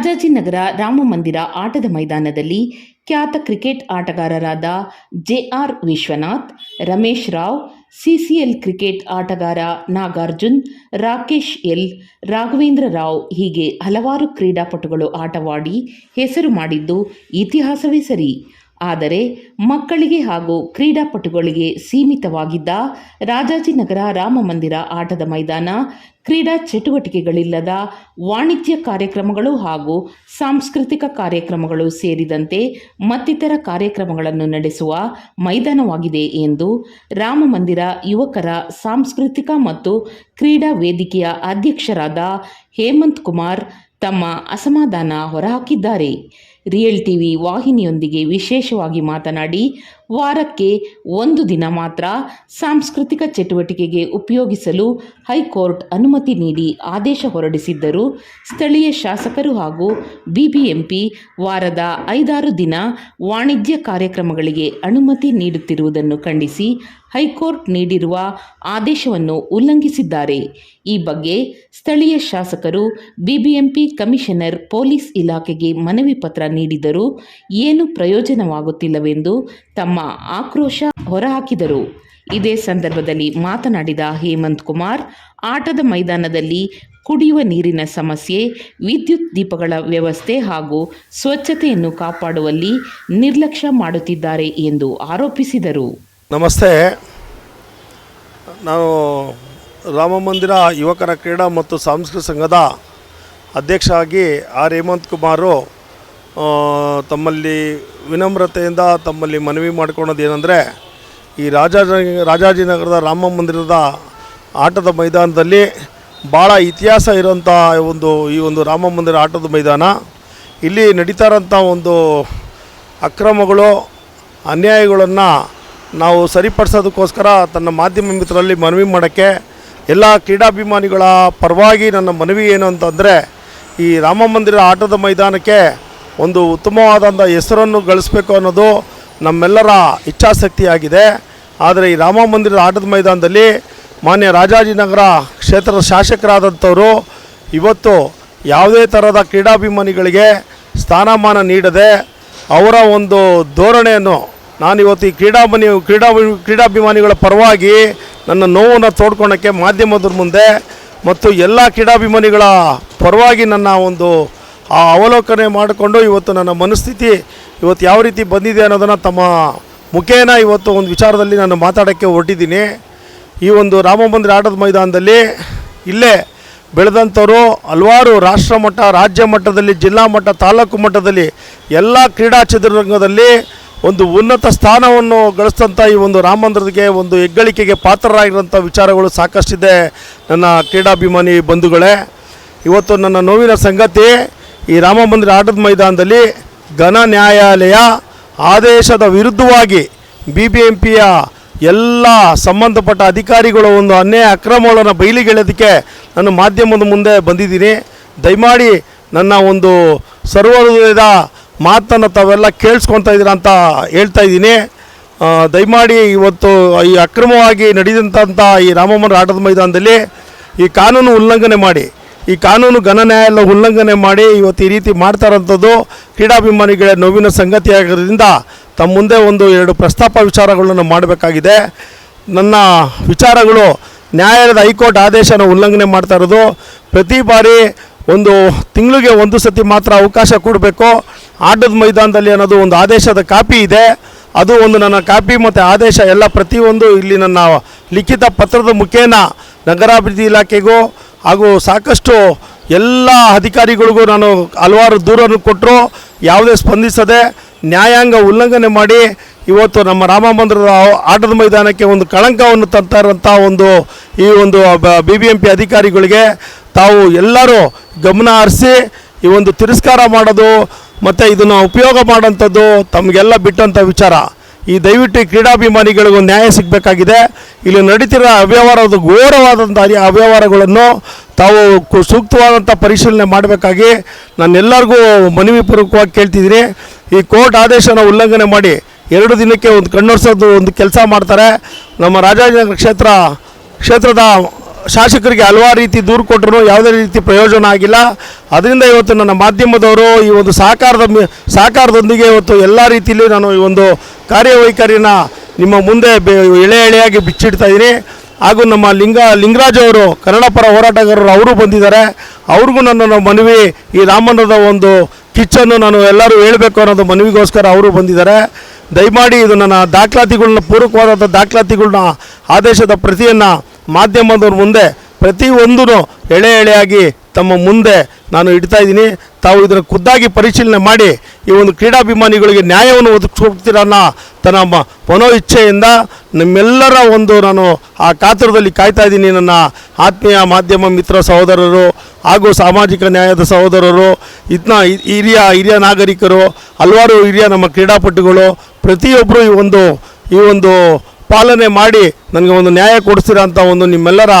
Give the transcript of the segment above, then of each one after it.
ರಾಜಾಜಿನಗರ ರಾಮಮಂದಿರ ಆಟದ ಮೈದಾನದಲ್ಲಿ ಖ್ಯಾತ ಕ್ರಿಕೆಟ್ ಆಟಗಾರರಾದ J R Vishwanath, Ramesh Rao, CCL cricket ಆಟಗಾರ ನಾಗಾರ್ಜುನ್, ರಾಕೇಶ್ ಎಲ್, ರಾಘವೇಂದ್ರ ರಾವ್ ಹೀಗೆ ಹಲವಾರು ಕ್ರೀಡಾಪಟುಗಳು ಆಟವಾಡಿ ಹೆಸರು ಮಾಡಿದ್ದು ಇತಿಹಾಸವೇ ಸರಿ. ಆದರೆ ಮಕ್ಕಳಿಗೆ ಹಾಗೂ ಕ್ರೀಡಾಪಟುಗಳಿಗೆ ಸೀಮಿತವಾಗಿದ್ದ ರಾಜಾಜಿನಗರ ರಾಮಮಂದಿರ ಆಟದ ಮೈದಾನ, ಕ್ರೀಡಾ ಚಟುವಟಿಕೆಗಳಿಲ್ಲದ ವಾಣಿಜ್ಯ ಕಾರ್ಯಕ್ರಮಗಳು ಹಾಗೂ ಸಾಂಸ್ಕೃತಿಕ ಕಾರ್ಯಕ್ರಮಗಳು ಸೇರಿದಂತೆ ಮತ್ತಿತರ ಕಾರ್ಯಕ್ರಮಗಳನ್ನು ನಡೆಸುವ ಮೈದಾನವಾಗಿದೆ ಎಂದು ರಾಮಮಂದಿರ ಯುವಕರ ಸಾಂಸ್ಕೃತಿಕ ಮತ್ತು ಕ್ರೀಡಾ ವೇದಿಕೆಯ ಅಧ್ಯಕ್ಷರಾದ ಹೇಮಂತ್ ಕುಮಾರ್ ತಮ್ಮ ಅಸಮಾಧಾನ ಹೊರಹಾಕಿದ್ದಾರೆ. ರಿಯಲ್ ಟಿವಿ ವಾಹಿನಿಯೊಂದಿಗೆ ವಿಶೇಷವಾಗಿ ಮಾತನಾಡಿ, ವಾರಕ್ಕೆ ಒಂದು ದಿನ ಮಾತ್ರ ಸಾಂಸ್ಕೃತಿಕ ಚಟುವಟಿಕೆಗೆ ಉಪಯೋಗಿಸಲು ಹೈಕೋರ್ಟ್ ಅನುಮತಿ ನೀಡಿ ಆದೇಶ ಹೊರಡಿಸಿದ್ದರೂ. ಸ್ಥಳೀಯ ಶಾಸಕರು ಹಾಗೂ ಬಿಬಿಎಂಪಿ ವಾರದ ಐದಾರು ದಿನ ವಾಣಿಜ್ಯ ಕಾರ್ಯಕ್ರಮಗಳಿಗೆ ಅನುಮತಿ ನೀಡುತ್ತಿರುವುದನ್ನು ಖಂಡಿಸಿ ಹೈಕೋರ್ಟ್ ನೀಡಿರುವ ಆದೇಶವನ್ನು ಉಲ್ಲಂಘಿಸಿದ್ದಾರೆ. ಈ ಬಗ್ಗೆ ಸ್ಥಳೀಯ ಶಾಸಕರು, ಬಿಬಿಎಂಪಿ ಕಮಿಷನರ್, ಪೊಲೀಸ್ ಇಲಾಖೆಗೆ ಮನವಿ ಪತ್ರ ನೀಡಿದರೂ ಏನು ಪ್ರಯೋಜನವಾಗುತ್ತಿಲ್ಲವೆಂದು ತಮ್ಮ ಆಕ್ರೋಶ ಹೊರಹಾಕಿದರು. ಇದೇ ಸಂದರ್ಭದಲ್ಲಿ ಮಾತನಾಡಿದ ಹೇಮಂತ್ ಕುಮಾರ್, ಆಟದ ಮೈದಾನದಲ್ಲಿ ಕುಡಿಯುವ ನೀರಿನ ಸಮಸ್ಯೆ, ವಿದ್ಯುತ್ ದೀಪಗಳ ವ್ಯವಸ್ಥೆ ಹಾಗೂ ಸ್ವಚ್ಛತೆಯನ್ನು ಕಾಪಾಡುವಲ್ಲಿ ನಿರ್ಲಕ್ಷ್ಯ ಮಾಡುತ್ತಿದ್ದಾರೆ ಎಂದು ಆರೋಪಿಸಿದರು. ನಮಸ್ತೆ. ನಾನು ರಾಮಮಂದಿರ ಯುವಕರ ಕ್ರೀಡಾ ಮತ್ತು ಸಾಂಸ್ಕೃತಿಕ ಸಂಘದ ಅಧ್ಯಕ್ಷ ಆಗಿ ಆರ್ ಹೇಮಂತ್ ಕುಮಾರು ತಮ್ಮಲ್ಲಿ ವಿನಮ್ರತೆಯಿಂದ ತಮ್ಮಲ್ಲಿ ಮನವಿ ಮಾಡಿಕೊಳ್ಳೋದು ಏನಂದರೆ, ಈ ರಾಜಾಜ, ರಾಜಾಜಿನಗರದ ರಾಮ ಮಂದಿರದ ಆಟದ ಮೈದಾನದಲ್ಲಿ ಭಾಳ ಇತಿಹಾಸ ಇರೋಂಥ ಒಂದು, ಈ ಒಂದು ರಾಮ ಮಂದಿರ ಆಟದ ಮೈದಾನ. ಇಲ್ಲಿ ನಡೀತಾ ಇರೋಂಥ ಒಂದು ಅಕ್ರಮಗಳು, ಅನ್ಯಾಯಗಳನ್ನು ನಾವು ಸರಿಪಡಿಸೋದಕ್ಕೋಸ್ಕರ ತನ್ನ ಮಾಧ್ಯಮ ಮಿತ್ರರಲ್ಲಿ ಮನವಿ ಮಾಡೋಕ್ಕೆ ಎಲ್ಲ ಕ್ರೀಡಾಭಿಮಾನಿಗಳ ಪರವಾಗಿ ನನ್ನ ಮನವಿ ಏನು ಅಂತಂದರೆ, ಈ ರಾಮ ಮಂದಿರ ಆಟದ ಮೈದಾನಕ್ಕೆ ಒಂದು ಉತ್ತಮವಾದಂಥ ಹೆಸರನ್ನು ಗಳಿಸಬೇಕು ಅನ್ನೋದು ನಮ್ಮೆಲ್ಲರ ಇಚ್ಛಾಸಕ್ತಿಯಾಗಿದೆ ಆದರೆ ಈ ರಾಮ ಮಂದಿರದ ಆಟದ ಮೈದಾನದಲ್ಲಿ ಮಾನ್ಯ ರಾಜಾಜಿನಗರ ಕ್ಷೇತ್ರದ ಶಾಸಕರಾದಂಥವರು ಇವತ್ತು ಯಾವುದೇ ಥರದ ಕ್ರೀಡಾಭಿಮಾನಿಗಳಿಗೆ ಸ್ಥಾನಮಾನ ನೀಡದೆ ಅವರ ಒಂದು ಧೋರಣೆಯನ್ನು ನಾನಿವತ್ತು ಈ ಕ್ರೀಡಾಭಿಮಾನಿ ಕ್ರೀಡಾ, ಕ್ರೀಡಾಭಿಮಾನಿಗಳ ಪರವಾಗಿ ನನ್ನ ನೋವನ್ನು ತೋಡ್ಕೊಳ್ಳೋಕ್ಕೆ ಮಾಧ್ಯಮದ್ರ ಮುಂದೆ ಮತ್ತು ಎಲ್ಲ ಕ್ರೀಡಾಭಿಮಾನಿಗಳ ಪರವಾಗಿ ನನ್ನ ಒಂದು, ಆ ಅವಲೋಕನೆ ಮಾಡಿಕೊಂಡು ಇವತ್ತು ನನ್ನ ಮನಸ್ಥಿತಿ ಇವತ್ತು ಯಾವ ರೀತಿ ಬಂದಿದೆ ಅನ್ನೋದನ್ನು ತಮ್ಮ ಮುಖೇನ ಇವತ್ತು ಒಂದು ವಿಚಾರದಲ್ಲಿ ನಾನು ಮಾತಾಡೋಕ್ಕೆ ಹೊರಟಿದ್ದೀನಿ. ಈ ಒಂದು ರಾಮ ಮಂದಿರ ಆಟದ ಮೈದಾನದಲ್ಲಿ ಇಲ್ಲೇ ಬೆಳೆದಂಥವರು ಹಲವಾರು ರಾಷ್ಟ್ರ ಮಟ್ಟ, ರಾಜ್ಯ ಮಟ್ಟದಲ್ಲಿ, ಜಿಲ್ಲಾ ಮಟ್ಟ, ತಾಲೂಕು ಮಟ್ಟದಲ್ಲಿ ಎಲ್ಲ ಕ್ರೀಡಾ ಚಿತ್ರರಂಗದಲ್ಲಿ ಒಂದು ಉನ್ನತ ಸ್ಥಾನವನ್ನು ಗಳಿಸಿದಂಥ ಈ ಒಂದು ರಾಮ ಮಂದಿರಕ್ಕೆ ಒಂದು ಹೆಗ್ಗಳಿಕೆಗೆ ಪಾತ್ರರಾಗಿರೋಂಥ ವಿಚಾರಗಳು ಸಾಕಷ್ಟಿದೆ. ನನ್ನ ಕ್ರೀಡಾಭಿಮಾನಿ ಬಂಧುಗಳೇ, ಇವತ್ತು ನನ್ನ ನೋವಿನ ಸಂಗತಿ, ಈ ರಾಮ ಮಂದಿರ ಆಟದ ಮೈದಾನದಲ್ಲಿ ಘನ ನ್ಯಾಯಾಲಯ ಆದೇಶದ ವಿರುದ್ಧವಾಗಿ ಬಿ ಬಿ ಎಂ ಪಿಯ ಎಲ್ಲ ಸಂಬಂಧಪಟ್ಟ ಅಧಿಕಾರಿಗಳು ಒಂದು ಅನ್ಯಾಯ ಅಕ್ರಮಗಳನ್ನು ಬಯಲಿಗೆಳೆಯೋದಕ್ಕೆ ನಾನು ಮಾಧ್ಯಮದ ಮುಂದೆ ಬಂದಿದ್ದೀನಿ. ದಯಮಾಡಿ ನನ್ನ ಒಂದು ಸರ್ವಹೃದಯದ ಮಾತನ್ನು ತಾವೆಲ್ಲ ಕೇಳಿಸ್ಕೊತಾ ಇದ್ದೀರಾ ಅಂತ ಹೇಳ್ತಾ ಇದ್ದೀನಿ. ದಯಮಾಡಿ ಇವತ್ತು ಈ ಅಕ್ರಮವಾಗಿ ನಡೆದಂಥ ಈ ರಾಮಮ್ಮನ ಆಟದ ಮೈದಾನದಲ್ಲಿ ಈ ಕಾನೂನು ಉಲ್ಲಂಘನೆ ಮಾಡಿ, ಈ ಕಾನೂನು ಘನ ನ್ಯಾಯಾಲಯ ಉಲ್ಲಂಘನೆ ಮಾಡಿ ಇವತ್ತು ಈ ರೀತಿ ಮಾಡ್ತಾರಂಥದ್ದು ಕ್ರೀಡಾಭಿಮಾನಿಗಳ ನೋವಿನ ಸಂಗತಿಯಾಗಿರೋದ್ರಿಂದ ತಮ್ಮ ಮುಂದೆ ಒಂದು ಎರಡು ಪ್ರಸ್ತಾಪ ವಿಚಾರಗಳನ್ನು ಮಾಡಬೇಕಾಗಿದೆ. ನನ್ನ ವಿಚಾರಗಳು, ನ್ಯಾಯಾಲಯದ ಹೈಕೋರ್ಟ್ ಆದೇಶನ ಉಲ್ಲಂಘನೆ ಮಾಡ್ತಾ ಇರೋದು, ಪ್ರತಿ ಬಾರಿ ಒಂದು ತಿಂಗಳಿಗೆ ಒಂದು ಸತಿ ಮಾತ್ರ ಅವಕಾಶ ಕೊಡಬೇಕು. ಆಟದ ಮೈದಾನದಲ್ಲಿ ಅನ್ನೋದು ಒಂದು ಆದೇಶದ ಕಾಪಿ ಇದೆ. ಅದು ಒಂದು ನನ್ನ ಕಾಪಿ ಮತ್ತು ಆದೇಶ ಎಲ್ಲ ಪ್ರತಿಯೊಂದು ಇಲ್ಲಿ ನನ್ನ ಲಿಖಿತ ಪತ್ರದ ಮುಖೇನ ನಗರಾಭಿವೃದ್ಧಿ ಇಲಾಖೆಗೂ ಹಾಗೂ ಸಾಕಷ್ಟು ಎಲ್ಲ ಅಧಿಕಾರಿಗಳಿಗೂ ನಾನು ಹಲವಾರು ದೂರನ್ನು ಕೊಟ್ಟರು. ಯಾವುದೇ ಸ್ಪಂದಿಸದೆ ನ್ಯಾಯಾಂಗ ಉಲ್ಲಂಘನೆ ಮಾಡಿ ಇವತ್ತು ನಮ್ಮ ರಾಮ ಮಂದಿರದ ಆಟದ ಮೈದಾನಕ್ಕೆ ಒಂದು ಕಳಂಕವನ್ನು ಇರುವಂಥ ಒಂದು ಈ ಒಂದು ಬಿ ಬಿ ಎಂ ಪಿ ಅಧಿಕಾರಿಗಳಿಗೆ ತಾವು ಎಲ್ಲರೂ ಗಮನ ಹರಿಸಿ ಈ ಒಂದು ತಿರಸ್ಕಾರ ಮಾಡೋದು ಮತ್ತು ಇದನ್ನು ಉಪಯೋಗ ಮಾಡೋಂಥದ್ದು ತಮಗೆಲ್ಲ ಬಿಟ್ಟಂಥ ವಿಚಾರ. ಈ ದಯವಿಟ್ಟು ಕ್ರೀಡಾಭಿಮಾನಿಗಳಿಗೂ ನ್ಯಾಯ ಸಿಗಬೇಕಾಗಿದೆ. ಇಲ್ಲಿ ನಡೀತಿರೋ ಅವ್ಯವಹಾರದ ಘೋರವಾದಂಥ ಅವ್ಯವಹಾರಗಳನ್ನು ತಾವು ಸೂಕ್ತವಾದಂಥ ಪರಿಶೀಲನೆ ಮಾಡಬೇಕಾಗಿ ನಾನೆಲ್ಲರಿಗೂ ಮನವಿ ಪೂರ್ವಕವಾಗಿ ಕೇಳ್ತಿದ್ದೀನಿ. ಈ ಕೋರ್ಟ್ ಆದೇಶನ ಉಲ್ಲಂಘನೆ ಮಾಡಿ ಎರಡು ದಿನಕ್ಕೆ ಒಂದು ಕಣ್ಣೊರ್ಸೋದು ಒಂದು ಕೆಲಸ ಮಾಡ್ತಾರೆ. ನಮ್ಮ ರಾಜಾಜನಗರ ಕ್ಷೇತ್ರ, ಕ್ಷೇತ್ರದ ಶಾಸಕರಿಗೆ ಹಲವಾರು ರೀತಿ ದೂರು ಕೊಟ್ಟರು ಯಾವುದೇ ರೀತಿ ಪ್ರಯೋಜನ ಆಗಿಲ್ಲ. ಅದರಿಂದ ಇವತ್ತು ನನ್ನ ಮಾಧ್ಯಮದವರು ಈ ಒಂದು ಸಹಕಾರದ ಸಹಕಾರದೊಂದಿಗೆ ಇವತ್ತು ಎಲ್ಲ ರೀತಿಯಲ್ಲಿ ನಾನು ಈ ಒಂದು ಕಾರ್ಯವೈಖರಿನ ನಿಮ್ಮ ಮುಂದೆ ಎಳೆ ಎಳೆಯಾಗಿ ಬಿಚ್ಚಿಡ್ತಾ ಇದ್ದೀನಿ. ಹಾಗೂ ನಮ್ಮ ಲಿಂಗ, ಲಿಂಗರಾಜ್ ಅವರು ಕನ್ನಡ ಪರ ಹೋರಾಟಗಾರರು ಅವರು ಬಂದಿದ್ದಾರೆ. ಅವ್ರಿಗೂ ನನ್ನ ಮನವಿ, ಈ ರಾಮನದ ಒಂದು ಕಿಚ್ಚನ್ನು ನಾನು ಎಲ್ಲರೂ ಹೇಳಬೇಕು ಅನ್ನೋದು ಮನವಿಗೋಸ್ಕರ ಅವರು ಬಂದಿದ್ದಾರೆ. ದಯಮಾಡಿ ಇದು ನನ್ನ ದಾಖಲಾತಿಗಳನ್ನ ಪೂರಕವಾದಂಥ ದಾಖಲಾತಿಗಳನ್ನ ಆದೇಶದ ಪ್ರತಿಯನ್ನು ಮಾಧ್ಯಮದವ್ರ ಮುಂದೆ ಪ್ರತಿಯೊಂದೂ ಎಳೆ ಎಳೆಯಾಗಿ ತಮ್ಮ ಮುಂದೆ ನಾನು ಇಡ್ತಾ ಇದ್ದೀನಿ. ತಾವು ಇದನ್ನು ಖುದ್ದಾಗಿ ಪರಿಶೀಲನೆ ಮಾಡಿ ಈ ಒಂದು ಕ್ರೀಡಾಭಿಮಾನಿಗಳಿಗೆ ನ್ಯಾಯವನ್ನು ಒದಗಿಸ್ಕೊಡ್ತೀರ ಅನ್ನೋ ತನ್ನ ಮನೋ ಇಚ್ಛೆಯಿಂದ ನಿಮ್ಮೆಲ್ಲರ ಒಂದು ನಾನು ಆ ಕಾತುರದಲ್ಲಿ ಕಾಯ್ತಾ ಇದ್ದೀನಿ ನನ್ನ ಆತ್ಮೀಯ ಮಾಧ್ಯಮ ಮಿತ್ರ ಸಹೋದರರು ಹಾಗೂ ಸಾಮಾಜಿಕ ನ್ಯಾಯದ ಸಹೋದರರು ಇದನ್ನ ಹಿರಿಯ ಹಿರಿಯ ನಾಗರಿಕರು, ಹಲವಾರು ಹಿರಿಯ ನಮ್ಮ ಕ್ರೀಡಾಪಟುಗಳು ಪ್ರತಿಯೊಬ್ಬರು ಈ ಒಂದು ಈ ಒಂದು ಪಾಲನೆ ಮಾಡಿ ನನಗೆ ಒಂದು ನ್ಯಾಯ ಕೊಡಿಸ್ತೀರಾ ಅಂತ ಒಂದು ನಿಮ್ಮೆಲ್ಲರ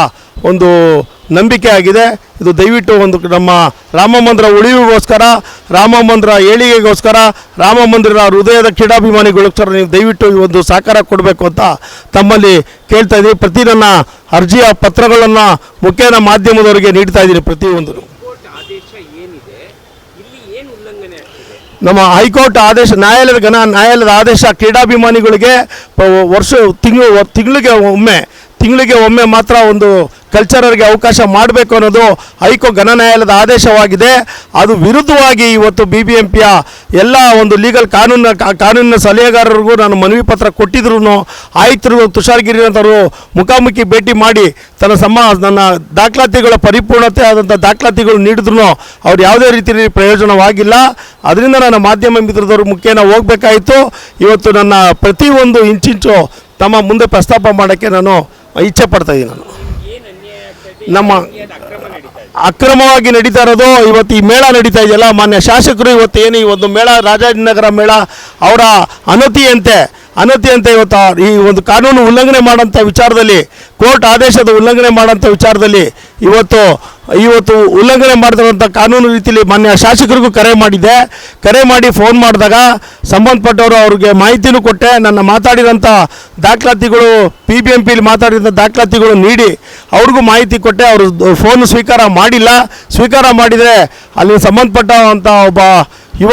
ಒಂದು ನಂಬಿಕೆ ಆಗಿದೆ. ಇದು ದಯವಿಟ್ಟು ಒಂದು ನಮ್ಮ ರಾಮ ಮಂದಿರ ಉಳಿವಿಗೋಸ್ಕರ, ರಾಮ ಮಂದಿರ ಏಳಿಗೆಗೋಸ್ಕರ, ರಾಮ ಮಂದಿರ ಹೃದಯದ ಕ್ರೀಡಾಭಿಮಾನಿಗಳಿಗೋಸ್ಕರ ನೀವು ದಯವಿಟ್ಟು ಈ ಒಂದು ಸಹಕಾರ ಕೊಡಬೇಕು ಅಂತ ತಮ್ಮಲ್ಲಿ ಕೇಳ್ತಾ ಇದ್ದೀನಿ ಪ್ರತಿ ನನ್ನ ಅರ್ಜಿಯ ಪತ್ರಗಳನ್ನು ಮುಖೇನ ಮಾಧ್ಯಮದವರಿಗೆ ನೀಡ್ತಾ ಇದ್ದೀನಿ ಪ್ರತಿಯೊಂದು ಕೋರ್ಟ್ ಆದೇಶ ಏನಿದೆ ಇಲ್ಲಿ ಏನು ಉಲ್ಲಂಘನೆ ಆಗ್ತಿದೆ ನಮ್ಮ ಹೈಕೋರ್ಟ್ ಆದೇಶ ನ್ಯಾಯಾಲಯದ ಘನ ನ್ಯಾಯಾಲಯದ ಆದೇಶ ಕ್ರೀಡಾಭಿಮಾನಿಗಳಿಗೆ ವರ್ಷ ತಿಂಗಳು ತಿಂಗಳಿಗೆ ಒಮ್ಮೆ ತಿಂಗಳಿಗೆ ಒಮ್ಮೆ ಮಾತ್ರ ಒಂದು ಕಲ್ಚರರ್ಗೆ ಅವಕಾಶ ಮಾಡಬೇಕು ಅನ್ನೋದು ಹೈಕೋ ಘನ ನ್ಯಾಯಾಲಯದ ಆದೇಶವಾಗಿದೆ. ಅದು ವಿರುದ್ಧವಾಗಿ ಇವತ್ತು ಬಿ ಬಿ ಎಂ ಪಿಯ ಎಲ್ಲ ಒಂದು ಲೀಗಲ್ ಕಾನೂನಿನ ಕಾನೂನಿನ ಸಲಹೆಗಾರರಿಗೂ ನಾನು ಮನವಿ ಪತ್ರ ಕೊಟ್ಟಿದ್ರು ಗಿರಿ ಅಂತವರು ಮುಖಾಮುಖಿ ಭೇಟಿ ಮಾಡಿ ತನ್ನ ಸಮ, ನನ್ನ ದಾಖಲಾತಿಗಳ ಪರಿಪೂರ್ಣತೆ ಆದಂಥ ದಾಖಲಾತಿಗಳು ನೀಡಿದ್ರು ಅವ್ರು ಯಾವುದೇ ರೀತಿಯಲ್ಲಿ ಪ್ರಯೋಜನವಾಗಿಲ್ಲ. ಅದರಿಂದ ನನ್ನ ಮಾಧ್ಯಮ ಮಿತ್ರದವ್ರ ಮುಖೇನ ಹೋಗಬೇಕಾಯಿತು. ಇವತ್ತು ನನ್ನ ಪ್ರತಿಯೊಂದು ಇಂಚಿಂಚು ತಮ್ಮ ಮುಂದೆ ಪ್ರಸ್ತಾಪ ಮಾಡೋಕ್ಕೆ ನಾನು ಇಚ್ಛೆ ಪಡ್ತಾ ಇದ್ದೀನಿ ನಾನು. ನಮ್ಮ ಅಕ್ರಮವಾಗಿ ನಡೀತಾ ಇರೋದು, ಇವತ್ತು ಈ ಮೇಳ ನಡೀತಾ ಇದೆಯಲ್ಲ, ಮಾನ್ಯ ಶಾಸಕರು ಇವತ್ತು ಏನು, ಈ ಒಂದು ಮೇಳ, ರಾಜಾಜಿನಗರ ಮೇಳ, ಅವರ ಅನತಿಯಂತೆ ಅನತಿಯಂತೆ ಇವತ್ತು ಈ ಒಂದು ಕಾನೂನು ಉಲ್ಲಂಘನೆ ಮಾಡೋಂಥ ವಿಚಾರದಲ್ಲಿ, ಕೋರ್ಟ್ ಆದೇಶದ ಉಲ್ಲಂಘನೆ ಮಾಡೋಂಥ ವಿಚಾರದಲ್ಲಿ ಇವತ್ತು ಇವತ್ತು ಉಲ್ಲಂಘನೆ ಮಾಡ್ತಿರೋಂಥ ಕಾನೂನು ರೀತಿಯಲ್ಲಿ ಮಾನ್ಯ ಶಾಸಕರಿಗೂ ಕರೆ ಮಾಡಿದ್ದೆ. ಕರೆ ಮಾಡಿ ಫೋನ್ ಮಾಡಿದಾಗ ಸಂಬಂಧಪಟ್ಟವರು ಅವ್ರಿಗೆ ಮಾಹಿತಿನೂ ಕೊಟ್ಟೆ. ನನ್ನ ಮಾತಾಡಿರೋಂಥ ದಾಖಲಾತಿಗಳು ಪಿ ಬಿ ಎಂ ಪಿಲಿ ಮಾತಾಡಿದಂಥ ದಾಖಲಾತಿಗಳು ನೀಡಿ ಅವ್ರಿಗೂ ಮಾಹಿತಿ ಕೊಟ್ಟೆ. ಅವರು ಫೋನ್ ಸ್ವೀಕಾರ ಮಾಡಿಲ್ಲ. ಸ್ವೀಕಾರ ಮಾಡಿದರೆ ಅಲ್ಲಿ ಸಂಬಂಧಪಟ್ಟಂಥ ಒಬ್ಬ ಯುವ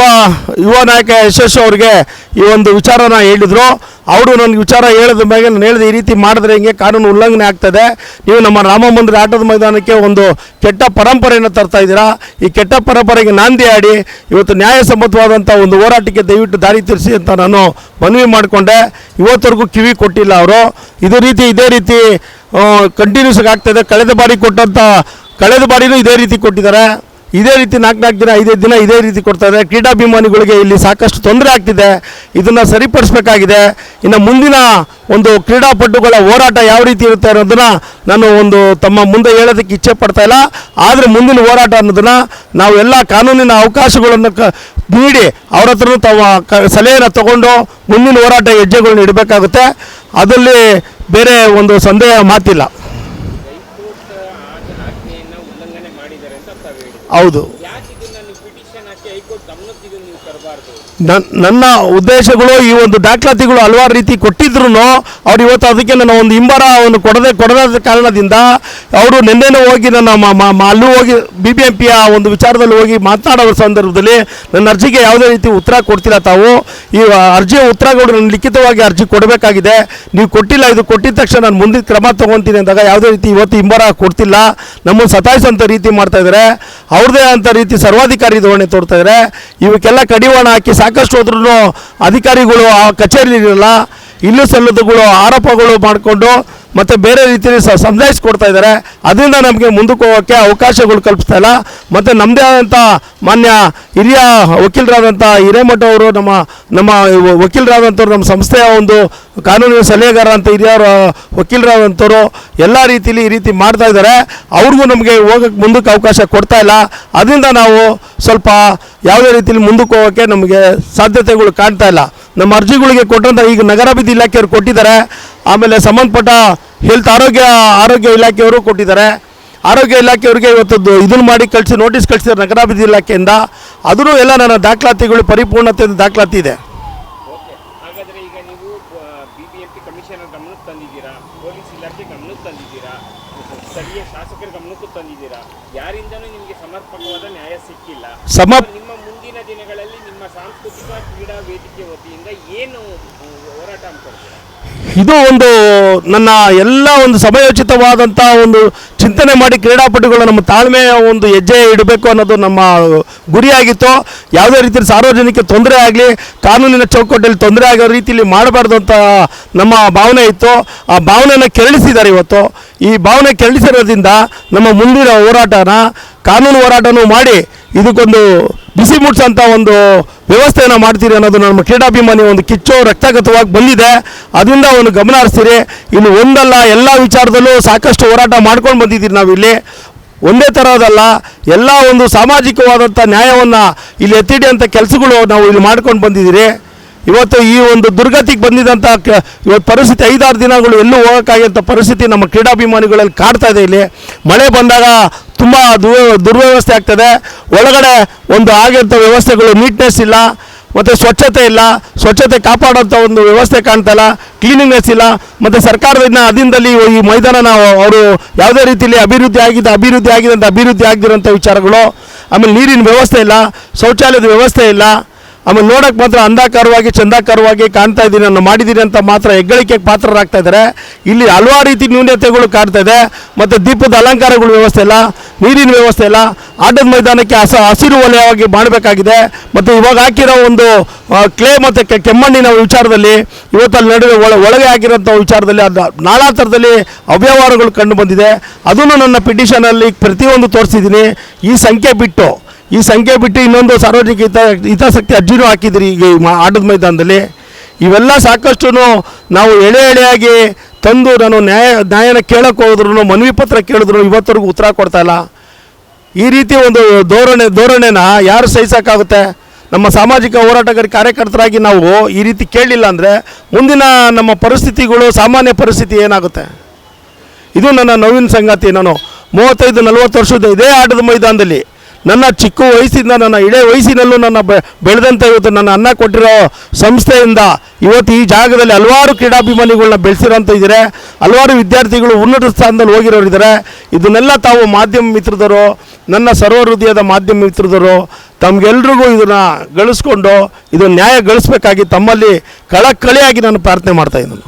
ಯುವ ನಾಯಕ ಯಶಸ್ವಿ ಅವ್ರಿಗೆ ಈ ಒಂದು ವಿಚಾರನ ಹೇಳಿದರು. ಅವರು ನನಗೆ ವಿಚಾರ ಹೇಳಿದ ಮೇಲೆ ನಾನು ಹೇಳಿದೆ ಈ ರೀತಿ ಮಾಡಿದ್ರೆ ಹಿಂಗೆ ಕಾನೂನು ಉಲ್ಲಂಘನೆ ಆಗ್ತದೆ. ನೀವು ನಮ್ಮ ರಾಮ ಮಂದಿರ ಆಟದ ಮೈದಾನಕ್ಕೆ ಒಂದು ಕೆಟ್ಟ ಪರಂಪರೆಯನ್ನು ತರ್ತಾ ಇದ್ದೀರಾ? ಈ ಕೆಟ್ಟ ಪರಂಪರೆಗೆ ನಾಂದಿ ಆಡಿ ಇವತ್ತು ನ್ಯಾಯಸಮ್ಮತವಾದಂಥ ಒಂದು ಹೋರಾಟಕ್ಕೆ ದಯವಿಟ್ಟು ದಾರಿ ತಿರ್ಸಿ ಅಂತ ನಾನು ಮನವಿ ಮಾಡಿಕೊಂಡೆ. ಇವತ್ತವರೆಗೂ ಕಿವಿ ಕೊಟ್ಟಿಲ್ಲ ಅವರು. ಇದೇ ರೀತಿ ಇದೇ ರೀತಿ ಕಂಟಿನ್ಯೂಸ್ ಆಗ್ತಾಯಿದೆ ಕಳೆದ ಬಾರಿ ಕೊಟ್ಟಂಥ, ಕಳೆದ ಬಾರಿನೂ ಇದೇ ರೀತಿ ಕೊಟ್ಟಿದ್ದಾರೆ. ಇದೇ ರೀತಿ ನಾಲ್ಕು ನಾಲ್ಕು ದಿನ ಐದೈದು ದಿನ ಇದೇ ರೀತಿ ಕೊಡ್ತಾ ಇದ್ದಾರೆ ಕ್ರೀಡಾಭಿಮಾನಿಗಳಿಗೆ ಇಲ್ಲಿ ಸಾಕಷ್ಟು ತೊಂದರೆ ಆಗ್ತಿದೆ. ಇದನ್ನು ಸರಿಪಡಿಸಬೇಕಾಗಿದೆ. ಇನ್ನು ಮುಂದಿನ ಒಂದು ಕ್ರೀಡಾಪಟುಗಳ ಹೋರಾಟ ಯಾವ ರೀತಿ ಇರುತ್ತೆ ಅನ್ನೋದನ್ನು ನಾನು ಒಂದು ತಮ್ಮ ಮುಂದೆ ಹೇಳೋದಕ್ಕೆ ಇಚ್ಛೆ ಪಡ್ತಾ ಆದರೆ ಮುಂದಿನ ಹೋರಾಟ ಅನ್ನೋದನ್ನು ನಾವು ಎಲ್ಲ ಕಾನೂನಿನ ಅವಕಾಶಗಳನ್ನು ಕ ನೀಡಿ ಅವ್ರ ಹತ್ರನೂ ತಾವು ಕ ಸಲಹೆಯನ್ನು ತಗೊಂಡು ಮುಂದಿನ ಹೋರಾಟ ಹೆಜ್ಜೆಗಳನ್ನ ಇಡಬೇಕಾಗುತ್ತೆ. ಅದರಲ್ಲಿ ಬೇರೆ ಒಂದು ಸಂದೇಹ ಮಾತಿಲ್ಲ. ಹೌದು ನನ್ನ ಉದ್ದೇಶಗಳು ಈ ಒಂದು ದಾಖಲಾತಿಗಳು ಹಲವಾರು ರೀತಿ ಕೊಟ್ಟಿದ್ರು ಅವ್ರು ಇವತ್ತು ಅದಕ್ಕೆ ನನ್ನ ಒಂದು ಹಿಂಬರ ಒಂದು ಕೊಡದೆ ಕೊಡದ ಕಾರಣದಿಂದ ಅವರು ನಿನ್ನೆನೂ ಹೋಗಿ ನನ್ನ ಅಲ್ಲೂ ಹೋಗಿ ಬಿ ಬಿ ಎಂ ಪಿಯ ಒಂದು ವಿಚಾರದಲ್ಲಿ ಹೋಗಿ ಮಾತನಾಡೋ ಸಂದರ್ಭದಲ್ಲಿ ನನ್ನ ಅರ್ಜಿಗೆ ಯಾವುದೇ ರೀತಿ ಉತ್ತರ ಕೊಡ್ತಿಲ್ಲ ತಾವು. ಈ ಅರ್ಜಿಯ ಉತ್ತರಗಳು ನನ್ನ ಲಿಖಿತವಾಗಿ ಅರ್ಜಿ ಕೊಡಬೇಕಾಗಿದೆ. ನೀವು ಕೊಟ್ಟಿಲ್ಲ, ಇದು ಕೊಟ್ಟಿದ ತಕ್ಷಣ ನಾನು ಮುಂದಿನ ಕ್ರಮ ತೊಗೊತೀನಿ ಅಂದಾಗ ಯಾವುದೇ ರೀತಿ ಇವತ್ತು ಹಿಂಬರ ಕೊಡ್ತಿಲ್ಲ. ನಮ್ಮನ್ನು ಸತಾಯಿಸುವಂಥ ರೀತಿ ಮಾಡ್ತಾ ಇದ್ದಾರೆ. ಅವ್ರದ್ದೇ ಅಂತ ರೀತಿ ಸರ್ವಾಧಿಕಾರಿ ಧೋರಣೆ ತೋರ್ತಾ ಇದ್ದಾರೆ. ಇವಕ್ಕೆಲ್ಲ ಕಡಿವಾಣ ಹಾಕಿ ಸಾಕಷ್ಟು ಹೋದ್ರೂ ಅಧಿಕಾರಿಗಳು ಆ ಕಚೇರಿ ಇರಲ್ಲ ಇಲ್ಲೂ ಸಲ್ಲದಗಳು ಆರೋಪಗಳು ಮಾಡಿಕೊಂಡು ಮತ್ತು ಬೇರೆ ರೀತಿಯಲ್ಲಿ ಸ ಕೊಡ್ತಾ ಇದ್ದಾರೆ. ಅದರಿಂದ ನಮಗೆ ಮುಂದಕ್ಕೆ ಹೋಗೋಕ್ಕೆ ಅವಕಾಶಗಳು ಕಲ್ಪಿಸ್ತಾ ಇಲ್ಲ. ಮತ್ತು ನಮ್ಮದೇ ಆದಂಥ ಮಾನ್ಯ ಹಿರಿಯ ವಕೀಲರಾದಂಥ ಹಿರೇಮಠ ಅವರು ನಮ್ಮ ನಮ್ಮ ವಕೀಲರಾದಂಥವ್ರು ನಮ್ಮ ಸಂಸ್ಥೆಯ ಒಂದು ಕಾನೂನಿನ ಸಲಹೆಗಾರ ಅಂತ ಹಿರಿಯರು ವಕೀಲರಾದಂಥವ್ರು ಎಲ್ಲ ರೀತಿಯಲ್ಲಿ ಈ ರೀತಿ ಮಾಡ್ತಾ ಇದ್ದಾರೆ. ಅವ್ರಿಗೂ ನಮಗೆ ಹೋಗೋಕ್ಕೆ ಮುಂದಕ್ಕೆ ಅವಕಾಶ ಕೊಡ್ತಾ ಇಲ್ಲ. ಅದರಿಂದ ನಾವು ಸ್ವಲ್ಪ ಯಾವುದೇ ರೀತಿಯಲ್ಲಿ ಮುಂದಕ್ಕೆ ಹೋಗೋಕ್ಕೆ ನಮಗೆ ಸಾಧ್ಯತೆಗಳು ಕಾಣ್ತಾ ಇಲ್ಲ. ನಮ್ಮ ಅರ್ಜಿಗಳಿಗೆ ಕೊಟ್ಟಂಥ ಈಗ ನಗರಾಭಿವೃದ್ಧಿ ಇಲಾಖೆಯವರು ಕೊಟ್ಟಿದ್ದಾರೆ. ಆಮೇಲೆ ಸಂಬಂಧಪಟ್ಟ ಹೆಲ್ತ್ ಆರೋಗ್ಯ ಆರೋಗ್ಯ ಇಲಾಖೆಯವರು ಕೊಟ್ಟಿದ್ದಾರೆ. ಆರೋಗ್ಯ ಇಲಾಖೆಯವರಿಗೆ ಇವತ್ತದ್ದು ಇದನ್ನು ಮಾಡಿ ಕಳಿಸಿ, ನೋಟಿಸ್ ಕಳಿಸಿದ್ದಾರೆ ನಗರಾಭಿವೃದ್ಧಿ ಇಲಾಖೆಯಿಂದ. ಅದರೂ ಎಲ್ಲ ನನ್ನ ದಾಖಲಾತಿಗಳು, ಪರಿಪೂರ್ಣತೆಯಿಂದ ದಾಖಲಾತಿ ಇದೆ. ಇಲಾಖೆ ಕಮಿಷನರ್ ಗಮನಕ್ಕೆ ತಂದಿದ್ದೀರಾ? ಪೊಲೀಸ್ ಇಲಾಖೆ ಗಮನಕ್ಕೆ ತಂದಿದ್ದೀರಾ? ಸ್ಥಳೀಯ ಶಾಸಕರ ಗಮನಕ್ಕೂ ತಂದಿದ್ದೀರಾ? ಯಾರಿಂದನೂ ನಿಮಗೆ ಸಮರ್ಪಕವಾದ ನ್ಯಾಯ ಸಿಕ್ಕಿಲ್ಲ. ನಿಮ್ಮ ಮುಂದಿನ ದಿನಗಳಲ್ಲಿ ನಿಮ್ಮ ಸಾಂಸ್ಕೃತಿಕ ಕ್ರೀಡಾ ವೇದಿಕೆ ವತಿಯಿಂದ ಏನು ಹೋರಾಟ ಮಾಡ್ತೀರಾ ಇದು ಒಂದು ನನ್ನ ಎಲ್ಲ ಒಂದು ಸಮಯೋಚಿತವಾದಂಥ ಒಂದು ಚಿಂತನೆ ಮಾಡಿ ಕ್ರೀಡಾಪಟುಗಳು ನಮ್ಮ ತಾಳ್ಮೆಯ ಒಂದು ಹೆಜ್ಜೆ ಇಡಬೇಕು ಅನ್ನೋದು ನಮ್ಮ ಗುರಿಯಾಗಿತ್ತು. ಯಾವುದೇ ರೀತಿಯಲ್ಲಿ ಸಾರ್ವಜನಿಕ ತೊಂದರೆ ಆಗಲಿ ಕಾನೂನಿನ ಚೌಕಟ್ಟಲ್ಲಿ ತೊಂದರೆ ಆಗೋ ರೀತಿಯಲ್ಲಿ ಮಾಡಬಾರ್ದು ಅಂತ ಭಾವನೆ ಇತ್ತು, ಆ ಭಾವನೆಯನ್ನು ಕೆರಳಿಸಿದ್ದಾರೆ ಇವತ್ತು. ಈ ಭಾವನೆ ಕೆರಳಿಸಿರೋದ್ರಿಂದ ನಮ್ಮ ಮುಂದಿನ ಹೋರಾಟನ, ಕಾನೂನು ಹೋರಾಟನೂ ಮಾಡಿ ಇದಕ್ಕೊಂದು ಬಿಸಿ ಮುಟ್ಸೋಂಥ ಒಂದು ವ್ಯವಸ್ಥೆಯನ್ನು ಮಾಡ್ತೀರಿ ಅನ್ನೋದು ನಮ್ಮ ಕ್ರೀಡಾಭಿಮಾನಿ ಒಂದು ಕಿಚ್ಚು ರಕ್ತಗತವಾಗಿ ಬಂದಿದೆ. ಅದರಿಂದ ಒಂದು ಗಮನ ಹರಿಸ್ತೀರಿ. ಇಲ್ಲಿ ಒಂದಲ್ಲ, ಎಲ್ಲ ವಿಚಾರದಲ್ಲೂ ಸಾಕಷ್ಟು ಹೋರಾಟ ಮಾಡ್ಕೊಂಡು ಬಂದಿದ್ದೀರಿ ನಾವಿಲ್ಲಿ. ಒಂದೇ ಥರದಲ್ಲ ಎಲ್ಲ ಒಂದು ಸಾಮಾಜಿಕವಾದಂಥ ನ್ಯಾಯವನ್ನು ಇಲ್ಲಿ ಎತ್ತಿಡಿಯಂಥ ಕೆಲಸಗಳು ನಾವು ಇಲ್ಲಿ ಮಾಡ್ಕೊಂಡು ಬಂದಿದ್ದೀರಿ. ಇವತ್ತು ಈ ಒಂದು ದುರ್ಗತಿಗೆ ಬಂದಿದ್ದಂಥ ಇವತ್ತು ಪರಿಸ್ಥಿತಿ ಐದಾರು ದಿನಗಳು ಎಲ್ಲೂ ಹೋಗೋಕ್ಕಾಗಿಂಥ ಪರಿಸ್ಥಿತಿ ನಮ್ಮ ಕ್ರೀಡಾಭಿಮಾನಿಗಳಲ್ಲಿ ಕಾಡ್ತಾ ಇದೆ ಇಲ್ಲಿ. ಮಳೆ ಬಂದಾಗ ತುಂಬ ದುರ್ವ್ಯವಸ್ಥೆ ಆಗ್ತದೆ. ಒಳಗಡೆ ಒಂದು ಆಗಿರೋಂಥ ವ್ಯವಸ್ಥೆಗಳು ನೀಟ್ನೆಸ್ ಇಲ್ಲ, ಮತ್ತು ಸ್ವಚ್ಛತೆ ಇಲ್ಲ. ಸ್ವಚ್ಛತೆ ಕಾಪಾಡೋಂಥ ಒಂದು ವ್ಯವಸ್ಥೆ ಕಾಣ್ತಲ್ಲ, ಕ್ಲೀನಿಂಗ್ನೆಸ್ ಇಲ್ಲ. ಮತ್ತು ಸರ್ಕಾರದಿಂದ ಅದಿಂದಲ್ಲಿ ಈ ಮೈದಾನ ಅವರು ಯಾವುದೇ ರೀತಿಯಲ್ಲಿ ಅಭಿವೃದ್ಧಿ ಆಗಿದ್ದ, ಅಭಿವೃದ್ಧಿ ಆಗಿದೆ ಅಂತ ಅಭಿವೃದ್ಧಿ ಆಗಿರೋಂಥ ವಿಚಾರಗಳು. ಆಮೇಲೆ ನೀರಿನ ವ್ಯವಸ್ಥೆ ಇಲ್ಲ, ಶೌಚಾಲಯದ ವ್ಯವಸ್ಥೆ ಇಲ್ಲ. ಆಮೇಲೆ ನೋಡೋಕ್ಕೆ ಮಾತ್ರ ಅಂಧಾಕಾರವಾಗಿ, ಚಂದಾಕಾರವಾಗಿ ಕಾಣ್ತಾ ಇದ್ದೀನಿ, ನಾನು ಮಾಡಿದ್ದೀನಿ ಅಂತ ಮಾತ್ರ ಹೆಗ್ಗಳಿಕೆಗೆ ಪಾತ್ರರಾಗ್ತಾ ಇದ್ದಾರೆ. ಇಲ್ಲಿ ಹಲವಾರು ರೀತಿ ನ್ಯೂನತೆಗಳು ಕಾಣ್ತಾ ಇದೆ. ಮತ್ತು ದೀಪದ ಅಲಂಕಾರಗಳ ವ್ಯವಸ್ಥೆ ಇಲ್ಲ, ನೀರಿನ ವ್ಯವಸ್ಥೆ ಇಲ್ಲ. ಆಟದ ಮೈದಾನಕ್ಕೆ ಹಸ, ಹಸಿರು ವಲಯವಾಗಿ ಮಾಡಬೇಕಾಗಿದೆ. ಮತ್ತು ಇವಾಗ ಹಾಕಿರೋ ಒಂದು ಕ್ಲೇ ಮತ್ತು ಕೆಮ್ಮಣ್ಣಿನ ವಿಚಾರದಲ್ಲಿ, ಇವತ್ತಲ್ಲಿ ನಡುವೆ ಒಳ, ಒಳಗೆ ಆಗಿರೋಂಥ ವಿಚಾರದಲ್ಲಿ ಅದು ನಾನಾ ಥರದಲ್ಲಿ ಅವ್ಯವಹಾರಗಳು ಕಂಡು ಬಂದಿದೆ. ಅದನ್ನು ನನ್ನ ಪಿಟಿಷನಲ್ಲಿ ಪ್ರತಿಯೊಂದು ತೋರಿಸಿದ್ದೀನಿ. ಈ ಸಂಖ್ಯೆ ಬಿಟ್ಟು ಈ ಸಂಖ್ಯೆ ಬಿಟ್ಟು ಇನ್ನೊಂದು ಸಾರ್ವಜನಿಕ ಹಿತ, ಹಿತಾಸಕ್ತಿ ಅರ್ಜಿನೂ ಹಾಕಿದ್ರಿ. ಈಗ ಆಟದ ಮೈದಾನದಲ್ಲಿ ಇವೆಲ್ಲ ಸಾಕಷ್ಟು ನಾವು ಎಳೆ ಎಳೆಯಾಗಿ ತಂದು ನಾನು ನ್ಯಾಯ, ನ್ಯಾಯನ ಕೇಳಕ್ಕೆ ಹೋದ್ರು ಮನವಿ ಪತ್ರ ಕೇಳಿದ್ರು ಇವತ್ತರೆಗೂ ಉತ್ತರ ಕೊಡ್ತಾ ಇಲ್ಲ. ಈ ರೀತಿ ಒಂದು ಧೋರಣೆ, ಧೋರಣೆನ ಯಾರು ಸಹಿಸೋಕ್ಕಾಗುತ್ತೆ? ನಮ್ಮ ಸಾಮಾಜಿಕ ಹೋರಾಟಗಾರ ಕಾರ್ಯಕರ್ತರಾಗಿ ನಾವು ಈ ರೀತಿ ಕೇಳಲಿಲ್ಲ ಅಂದರೆ ಮುಂದಿನ ನಮ್ಮ ಪರಿಸ್ಥಿತಿಗಳು ಸಾಮಾನ್ಯ ಪರಿಸ್ಥಿತಿ ಏನಾಗುತ್ತೆ? ಇದು ನನ್ನ ನೋವಿನ ಸಂಗತಿ. ನಾನು ಮೂವತ್ತೈದು, ನಲವತ್ತು ವರ್ಷದ ಇದೇ ಆಟದ ಮೈದಾನದಲ್ಲಿ ನನ್ನ ಚಿಕ್ಕ ವಯಸ್ಸಿಂದ, ನನ್ನ ಇಡೇ ವಯಸ್ಸಿನಲ್ಲೂ ನನ್ನ ಬೆಳೆದಂಥ ಇವತ್ತು ನನ್ನ ಅನ್ನ ಕೊಟ್ಟಿರೋ ಸಂಸ್ಥೆಯಿಂದ ಇವತ್ತು ಈ ಜಾಗದಲ್ಲಿ ಹಲವಾರು ಕ್ರೀಡಾಭಿಮಾನಿಗಳನ್ನ ಬೆಳೆಸಿರೋಂಥ ಇದ್ದಾರೆ. ಹಲವಾರು ವಿದ್ಯಾರ್ಥಿಗಳು ಉನ್ನತ ಸ್ಥಾನದಲ್ಲಿ ಹೋಗಿರೋರು ಇದ್ದಾರೆ. ಇದನ್ನೆಲ್ಲ ತಾವು ಮಾಧ್ಯಮ ಮಿತ್ರದರು ನನ್ನ ಸರ್ವ ಹೃದಯದ ಮಾಧ್ಯಮ ಮಿತ್ರದರು ತಮಗೆಲ್ರಿಗೂ ಇದನ್ನು ಗಳಿಸ್ಕೊಂಡು ಇದು ನ್ಯಾಯ ಗಳಿಸ್ಬೇಕಾಗಿ ತಮ್ಮಲ್ಲಿ ಕಳಕಳಿಯಾಗಿ ನಾನು ಪ್ರಾರ್ಥನೆ ಮಾಡ್ತಾ ಇದ್ದೀನಿ.